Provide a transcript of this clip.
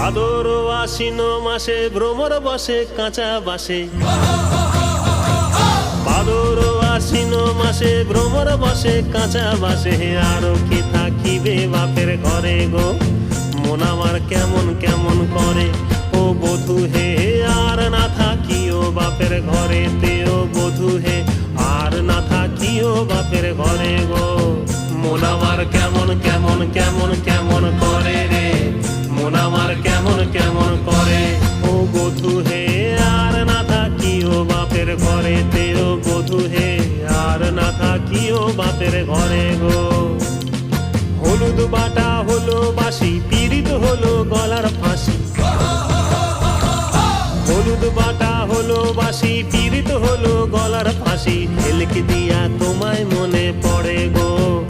ভাদর আশ্বিন মাসে, ভ্রমর বসে, কাঁচা বাসে। ভাদর আশ্বিন মাসে, ভ্রমর বসে, কাঁচা বাসে। আরও কি থাকিবে বাপের ঘরে গো? মন আমার কেমন কেমন করে? ও বধু হে, আর না থাকিও বাপের ঘরে তেও বধু হে, আর না থাকিও বাপের ঘরে গো। মন আমার কেমন কেমন কেমন ও বধু হে আর না বাপের ঘরে। তে ও বধু হে আর না বাপের ঘরে গো। হলুদ বাটা হলো বাসি পীড়িত হলো গলার ফাঁসি। হলুদ বাটা হলো বাসি পীড়িত হলো গলার ফাঁসি। হেলকে দিয়া তোমায় মনে পড়ে গো।